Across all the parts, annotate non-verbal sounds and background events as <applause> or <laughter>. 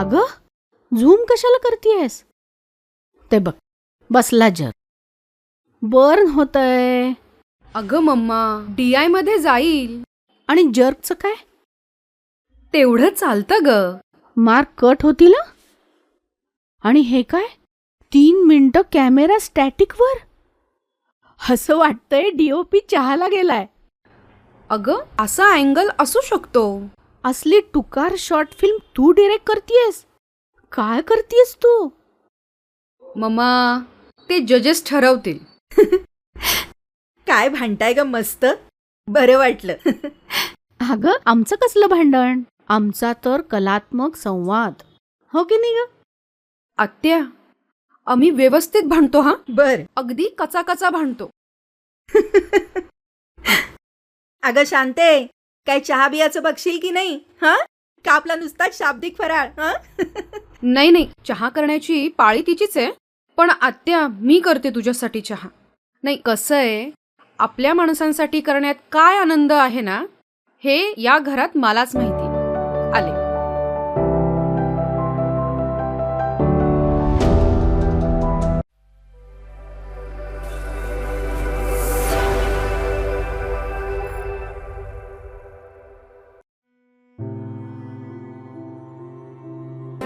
अगं झूम कशाला करतेयस? ते बघ बसला जर. बर्न होतंय. अगं मम्मा डी आयमध्ये जाईल. आणि जर्कचं काय? तेवढं चालतं ग. मार्क कट होतील? आणि हे काय? तीन मिनिटं कॅमेरा स्टॅटिकवर? असं वाटतंय डीओपी चहाला गेलाय. अगं असा अँगल असू शकतो. असली टुकार शॉर्ट फिल्म तू डिरेक्ट करतेयस? काय करतेयस तू? मम्मा ते जजेस ठरवतील. <laughs> काय भांडताय ग मस्त? बरं वाटलं. <laughs> अगं आमचं कसलं भांडण? आमचा तर कलात्मक संवाद. हो की नाही ग? आत्या आम्ही व्यवस्थित भांडतो हा? बर. अगदी कचा कचा भांडतो. <laughs> अगं शांते काय चहा बियाचं बघशील की नाही? हा? का आपला नुसताच शाब्दिक फराळ हा? <laughs> नाही नाही. चहा करण्याची पाळी तिचीच आहे पण आत्या मी करते तुझ्यासाठी चहा. नाही कसं आहे आपल्या माणसांसाठी करण्यात काय आनंद आहे ना? हे या घरात मलाच माहिती. आले.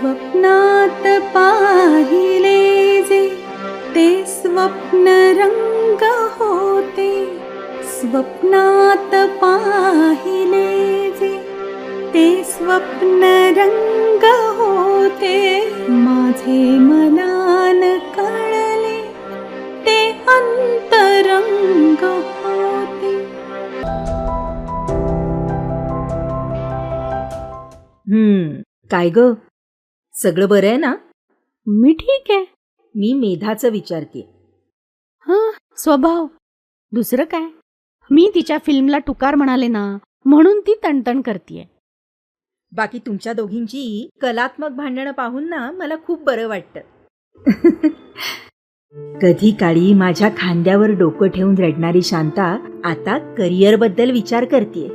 स्वप्नात पाहिले जे ते स्वप्न रंग होते. स्वप्नात पाहिले जे ते स्वप्न रंग होते. माझे मनान कळले ते अंतरंग होते. हम्म काय ग? सगळं बरं आहे ना? मी ठीक आहे. मी मेधाचं विचारते हां स्वभाव. दुसरं काय? मी तिच्या फिल्मला टुकार म्हणाले ना म्हणून ती तणतण करतीये. बाकी तुमच्या दोघींची कलात्मक भांडणं पाहून ना मला खूप बरं वाटतं. <laughs> कधी काळी माझ्या खांद्यावर डोकं ठेवून रडणारी शांता आता करिअरबद्दल विचार करते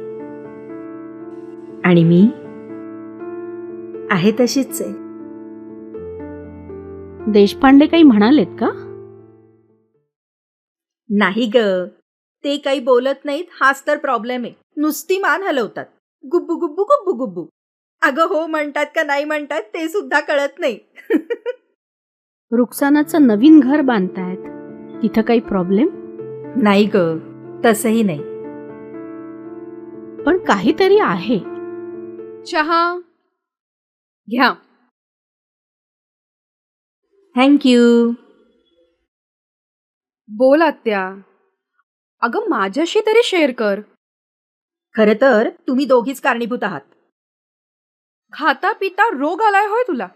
आणि मी आहे तशीच आहे. देशपांडे काही म्हणालेत का? नाही ग. ते काही बोलत नाहीत हाच तर प्रॉब्लेम आहे. नुसती मान हलवतात. गुब्बू गुब्बू गुब्बू गुब्बू. अगं हो म्हणतात का नाही म्हणतात ते सुद्धा कळत नाही. <laughs> रुक्सानाचं नवीन घर बांधतायत. तिथं काही प्रॉब्लेम नाही ग. तसंही नाही. पण काहीतरी आहे. चहा. घ्या. थँक्यू बोल आत्या. अगं माझ्याशी तरी शेअर कर. खरं तर तुम्ही दोघीच कारणीभूत आहात. खाता पिता रोग आलाय होय तुला.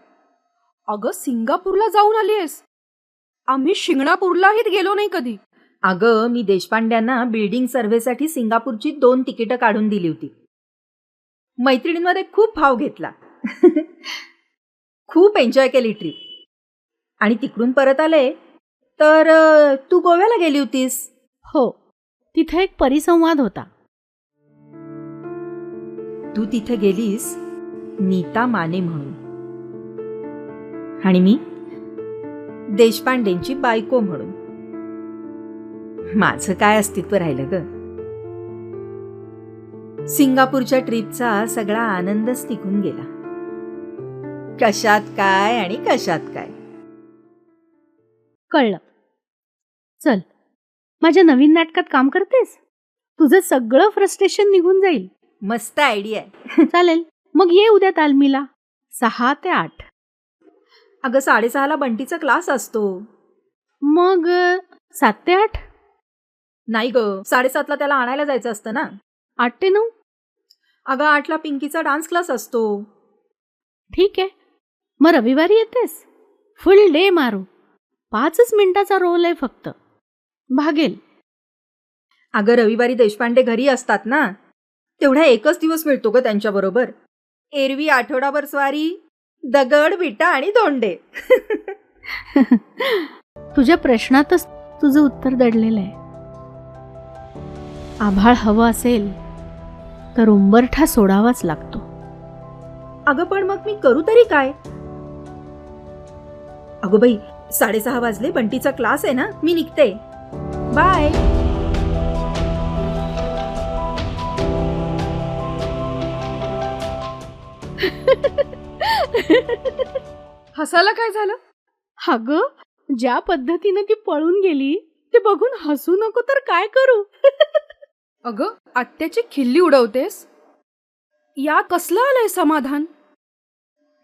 अगं सिंगापूरला जाऊन आलीयस. आम्ही शिंगणापूरलाही गेलो नाही कधी. अगं मी देशपांड्यांना बिल्डिंग सर्व्हेसाठी सिंगापूरची दोन तिकीटं काढून दिली होती. मैत्रिणींमध्ये खूप भाव घेतला. <laughs> खूप एन्जॉय केली ट्रिप आणि तिकडून परत आले तर तू गोव्याला गेली होतीस? हो. तिथं एक परिसंवाद होता. तू तिथे गेलीस नीता माने म्हणून. आणि मी देशपांडेंची बायको म्हणून. माझं काय अस्तित्व राहिलं ग? सिंगापूरच्या ट्रिपचा सगळा आनंदच निघून गेला. कशात काय आणि कशात काय? कळलं. चल माझ्या नवीन नाटकात काम करतेस? तुझं सगळं फ्रस्ट्रेशन निघून जाईल. मस्त आयडिया आहे. <laughs> चालेल मग ये उद्या तालमीला. सहा ते आठ. अगं साडेसहाला बंटीचा क्लास असतो. मग अ, सात ते आठ? नाही ग साडेसातला त्याला आणायला जायचं असतं ना. आठ ते नऊ? अगं आठला पिंकीचा डान्स क्लास असतो. ठीक आहे. मग रविवारी येतेस? फुल डे मारू. पाचच मिनिटाचा रोल आहे फक्त. भागेल. अगं रविवारी देशपांडे घरी असतात ना? तेवढा एकच दिवस मिळतो ग त्यांच्याबरोबर. एरवी आठवडाभर स्वारी दगड विटा आणि दोंडे. <laughs> तुझ्या प्रश्नातच तुझं उत्तर दडलेलं आहे. आभाळ हवं असेल तर उंबरठा सोडावाच लागतो. अगं पण मग मी करू तरी काय? अगो बाई साडेसहा वाजले बंटीचा क्लास आहे ना? मी निघते. बाय. हसायला काय झालं? अगं ज्या पद्धतीनं ती पळून गेली ते बघून हसू नको तर काय करू? अगं आत्याची खिल्ली उडवतेस? या कसलं आलंय समाधान?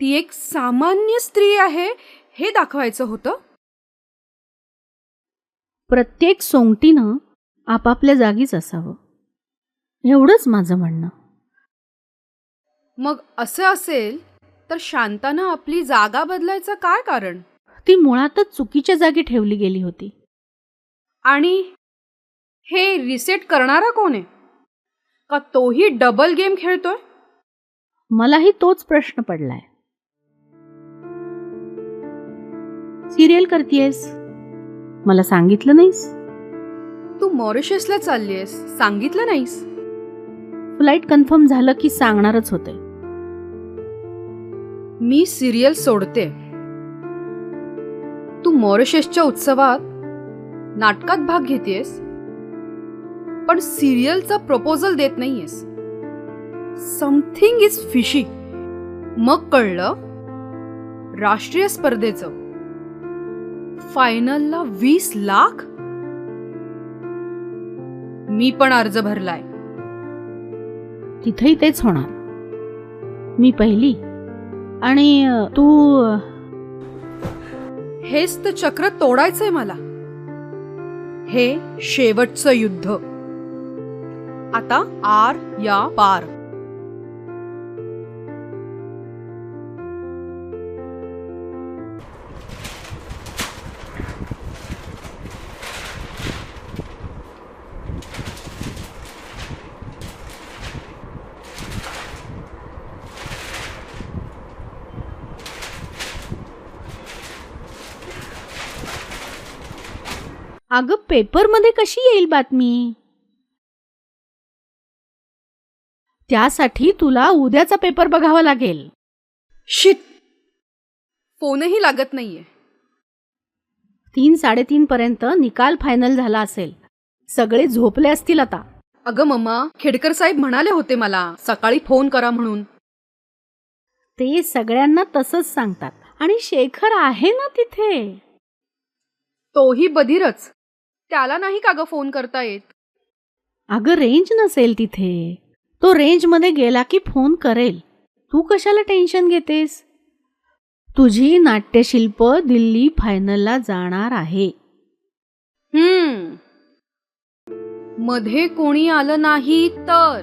ती एक सामान्य स्त्री आहे हे दाखवायचं होतं? प्रत्येक सोंगटीनं आपापल्या जागीच असावं. एवढंच माझं म्हणणं. मग असं असेल तर शांतानं आपली जागा बदलायचं काय कारण? ती मुळातच चुकीच्या जागी ठेवली गेली होती. आणि हे रिसेट करणारा कोण आहे? का तोही डबल गेम खेळतोय? मलाही तोच प्रश्न पडलाय. सिरियल करतीयस? मला सांगितलं नाहीस? तू मॉरिशसला चाललीयस सांगितलं नाहीस? फ्लाईट कन्फर्म झालं की सांगणारच होते. मी सिरियल सोडते. तू मॉरिशसच्या उत्सवात नाटकात भाग घेतेस पण सिरियलचा प्रपोजल देत नाहीयेस. Something is fishy. मग कळलं? राष्ट्रीय स्पर्धेचं. फायनलला वीस लाख? मी पण अर्ज भरलाय. तिथेही तेच होणार. मी पहिली. आणि अ, तू अ, हेच तर चक्र तोडायचंय मला. हे शेवटचं युद्ध. आता आर या पार. अगं पेपरमध्ये कशी येईल बातमी? त्यासाठी तुला उद्याचा पेपर बघावा लागेल. शिट! फोनही लागत नाहीये. तीन साडेतीन पर्यंत निकाल फायनल झाला असेल. सगळे झोपले असतील आता. अगं मम्मा खेडकर साहेब म्हणाले होते मला सकाळी फोन करा म्हणून. ते सगळ्यांना तसंच सांगतात. आणि शेखर आहे ना तिथे? तोही बधीरच. त्याला नाही का ग फोन करता येत? अगं रेंज नसेल तिथे. तो रेंजमध्ये गेला की फोन करेल. तू कशाला टेन्शन घेतेस? तुझी नाट्यशिल्प दिल्ली फायनलला जाणार आहे. हम्म. मध्ये कोणी आलं नाही तर?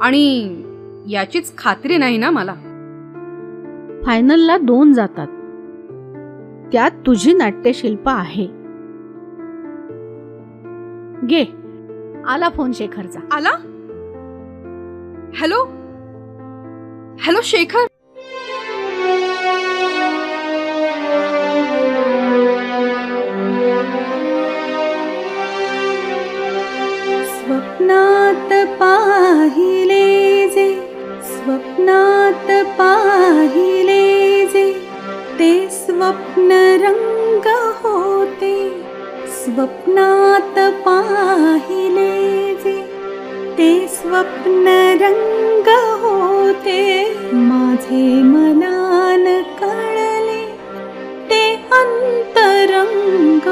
आणि याचीच खात्री नाही ना मला? फायनलला दोन जातात. त्यात तुझी नाट्यशिल्प आहे. गे आला फोन शेखरचा. आला? Hello hello Shekhar? स्वप्नात पाहिले जे ते स्वप्न रंग होते. माझे मनान कळले ते अंतरंग